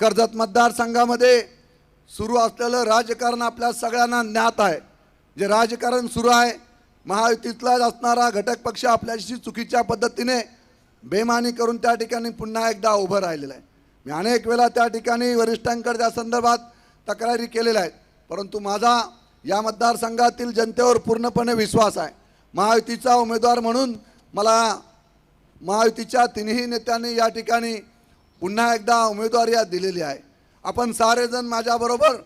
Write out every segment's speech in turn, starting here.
कर्जत मतदारसंघामध्ये सुरू असलेलं राजकारण आपल्या सगळ्यांना ज्ञात आहे. जे राजकारण सुरू आहे महायुतीतलाच असणारा घटक पक्ष आपल्याशी चुकीच्या पद्धतीने बेमानी करून त्या ठिकाणी पुन्हा एकदा उभं राहिलेलं आहे. मी अनेक वेळा त्या ठिकाणी वरिष्ठांकडे त्या संदर्भात तक्रारी केलेल्या आहेत. परंतु माझा या मतदारसंघातील जनतेवर पूर्णपणे विश्वास आहे. महायुतीचा उमेदवार म्हणून मला महायुतीच्या तिन्ही नेत्यांनी या ठिकाणी पुन्हा एकदा उमेदवारी आज दिलेली आहे. आपण सारेजण माझ्याबरोबर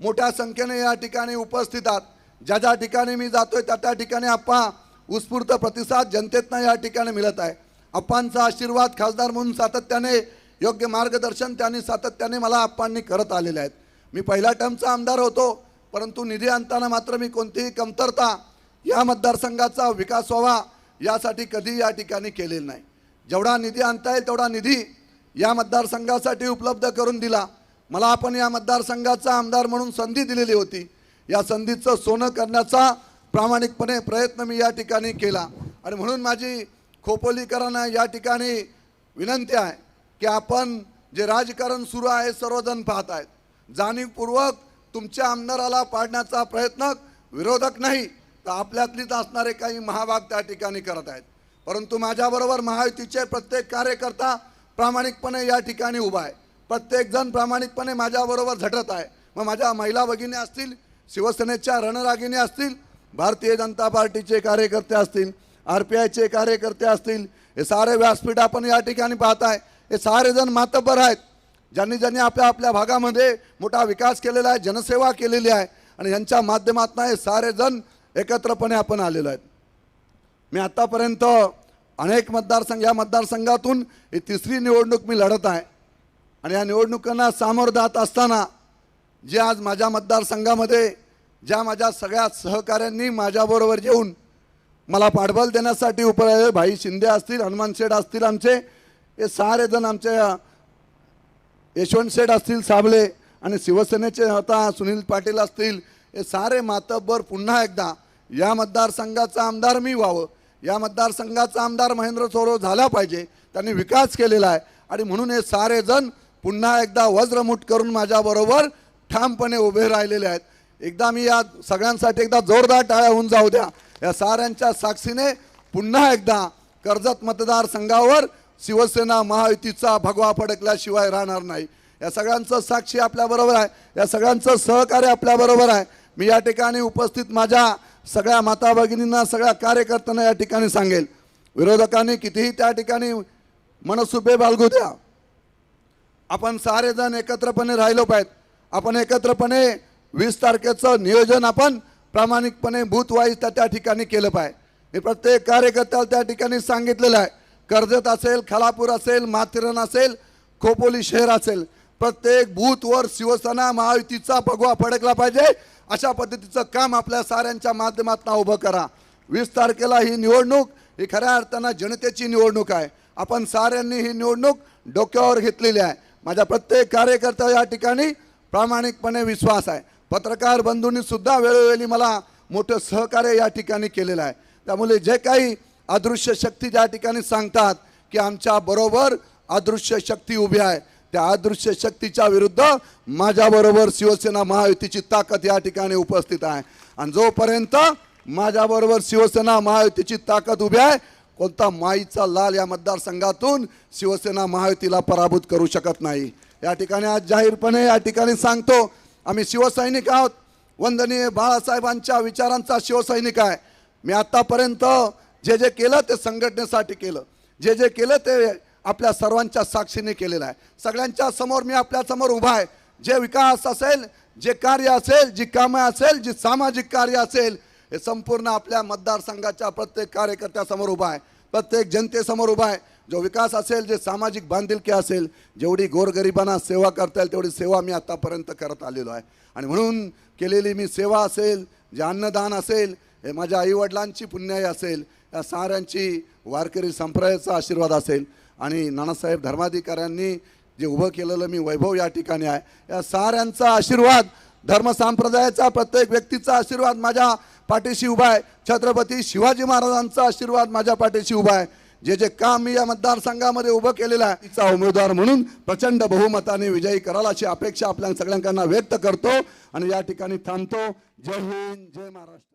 मोठ्या संख्येने या ठिकाणी उपस्थित आहात. ज्या ज्या ठिकाणी मी जातोय त्या त्या ठिकाणी आप्पा उत्स्फूर्त प्रतिसाद जनतेतनं या ठिकाणी मिळत आहे. आप्पांचा आशीर्वाद खासदार म्हणून सातत्याने योग्य मार्गदर्शन त्यांनी सातत्याने मला आप्पांनी करत आलेले आहेत. मी पहिल्या टर्मचा आमदार होतो परंतु निधी आणताना मात्र मी कोणतीही कमतरता या मतदारसंघाचा विकास व्हावा यासाठी कधी या ठिकाणी केलेला नाही. जेवढा निधी आणता येईल तेवढा निधी या मतदारसंघासाठी उपलब्ध करून दिला. मला आपण या मतदारसंघाचा आमदार म्हणून संधी दिलेली होती. या संधीचं सोनं करण्याचा प्रामाणिकपणे प्रयत्न मी या ठिकाणी केला. आणि म्हणून माझी खोपोलीकरांना या ठिकाणी विनंती आहे की आपण जे राजकारण सुरू आहे सर्वजण पाहत आहेत. जाणीवपूर्वक तुमच्या आमदाराला पाडण्याचा प्रयत्न विरोधक नाही तर आपल्यातलीच असणारे काही महाभाग त्या ठिकाणी करत आहेत. परंतु माझ्याबरोबर महायुतीचे प्रत्येक कार्यकर्ता प्रामाणिकपणे या ठिकाणी उभा आहे. प्रत्येकजण प्रामाणिकपणे माझ्याबरोबर झटत आहे. मग माझ्या महिला भगिनी असतील शिवसेनेच्या रणरागिणी असतील भारतीय जनता पार्टीचे कार्यकर्ते असतील आर पी आयचे कार्यकर्ते असतील हे सारे व्यासपीठ आपण या ठिकाणी पाहत आहे. हे सारेजण मातबर मातब्बर आहेत. ज्यांनी ज्यांनी आपल्या आपल्या भागामध्ये मोठा विकास केलेला आहे जनसेवा केलेली आहे आणि यांच्या माध्यमातून हे सारेजण एकत्रपणे आपण आलेलो आहेत. मी आत्तापर्यंत अनेक मतदारसंघ या मतदारसंघातून ही तिसरी निवडणूक मी लढत आहे. आणि या निवडणुकांना सामोरं जात असताना जे आज माझ्या मतदारसंघामध्ये ज्या माझ्या सगळ्या सहकाऱ्यांनी माझ्याबरोबर येऊन मला पाठबळ देण्यासाठी उभं आहे भाई शिंदे असतील हनुमान शेठ असतील आमचे हे सारे जण आमच्या यशवंत शेठ असतील साबळे आणि शिवसेनेचे आता सुनील पाटील असतील हे सारे मातब्बर पुन्हा एकदा या मतदारसंघाचा आमदार मी व्हावं. या मतदारसंघाचा आमदार महेंद्र चोरव झाला पाहिजे. त्यांनी विकास केलेला आहे. आणि म्हणून हे सारेजण पुन्हा एकदा वज्रमुठ करून माझ्याबरोबर ठामपणे उभे राहिलेले आहेत. एकदा मी या सगळ्यांसाठी एकदा जोरदार टाळ्या होऊन जाऊ द्या. या साऱ्यांच्या साक्षीने पुन्हा एकदा कर्जत मतदारसंघावर शिवसेना महायुतीचा भगवा फडकल्याशिवाय राहणार नाही. या सगळ्यांचं साक्षी आपल्याबरोबर आहे. या सगळ्यांचं सहकार्य आपल्याबरोबर आहे. मी या ठिकाणी उपस्थित माझ्या सगळ्या माता भगिनींना सगळ्या कार्यकर्त्यांना या ठिकाणी सांगेल. विरोधकांनी कितीही त्या ठिकाणी मनसुबे बाळगू द्या. आपण सारेजण एकत्रपणे राहिलो पाहिजे. आपण एकत्रपणे वीस तारखेचं नियोजन आपण प्रामाणिकपणे भूतवाईज त्या त्या ठिकाणी केलं पाहिजे. मी प्रत्येक कार्यकर्त्याला त्या ठिकाणी सांगितलेलं आहे. कर्जत असेल खालापूर असेल माथेरण असेल खोपोली शहर असेल प्रत्येक बूथवर शिवसेना महायुतीचा भगवा फडकला पाहिजे. अशा पद्धतीचं काम आपल्या साऱ्यांच्या माध्यमातून उभं करा. वीस तारखेला ही निवडणूक ही खऱ्या अर्थानं जनतेची निवडणूक आहे. आपण साऱ्यांनी ही निवडणूक डोक्यावर घेतलेली आहे. माझ्या प्रत्येक कार्यकर्ता या ठिकाणी प्रामाणिकपणे विश्वास आहे. पत्रकार बंधूंनी सुद्धा वेळोवेळी मला मोठं सहकार्य या ठिकाणी केलेलं आहे. त्यामुळे जे काही अदृश्य शक्ती ज्या ठिकाणी सांगतात की आमच्या बरोबर अदृश्य शक्ती उभी आहे. त्या अदृश्य शक्तीच्या विरुद्ध माझ्याबरोबर शिवसेना महायुतीची ताकद या ठिकाणी उपस्थित आहे. आणि जोपर्यंत माझ्याबरोबर शिवसेना महायुतीची ताकद उभी आहे कोणता माईचा लाल या मतदारसंघातून शिवसेना महायुतीला पराभूत करू शकत नाही. या ठिकाणी आज जाहीरपणे या ठिकाणी सांगतो आम्ही शिवसैनिक आहोत. वंदनीय बाळासाहेबांच्या विचारांचा शिवसैनिक आहे. मी आत्तापर्यंत जे जे केलं ते संघटनेसाठी केलं. जे जे केलं ते आपल्या सर्वांच्या साक्षीने केलेला आहे. सगळ्यांच्या समोर मी आपल्यासमोर उभा आहे. जे विकास असेल जे कार्य असेल जी कामं असेल जी सामाजिक कार्य असेल हे संपूर्ण आपल्या मतदारसंघाच्या प्रत्येक कार्यकर्त्यासमोर उभा आहे. प्रत्येक जनतेसमोर उभा आहे. जो विकास असेल जे सामाजिक बांधिलकी असेल जेवढी गोरगरिबांना सेवा करता येईल तेवढी सेवा मी आत्तापर्यंत करत आलेलो आहे. आणि म्हणून केलेली मी सेवा असेल जे अन्नदान असेल हे माझ्या आईवडिलांची पुण्याई असेल या साऱ्यांची वारकरी संप्रदायाचा आशीर्वाद असेल. आणि नानासाहेब धर्माधिकाऱ्यांनी जे उभं केलेलं मी वैभव या ठिकाणी आहे या साऱ्यांचा आशीर्वाद धर्म संप्रदायाचा प्रत्येक व्यक्तीचा आशीर्वाद माझ्या पाठीशी उभा आहे. छत्रपती शिवाजी महाराजांचा आशीर्वाद माझ्या पाठीशी उभा आहे. जे जे काम मी या मतदारसंघामध्ये उभं केलेलं आहे तिचा उमेदवार म्हणून प्रचंड बहुमताने विजयी कराल अशी अपेक्षा आपल्या सगळ्यांना व्यक्त करतो. आणि या ठिकाणी थांबतो. जय हिंद जय महाराष्ट्र.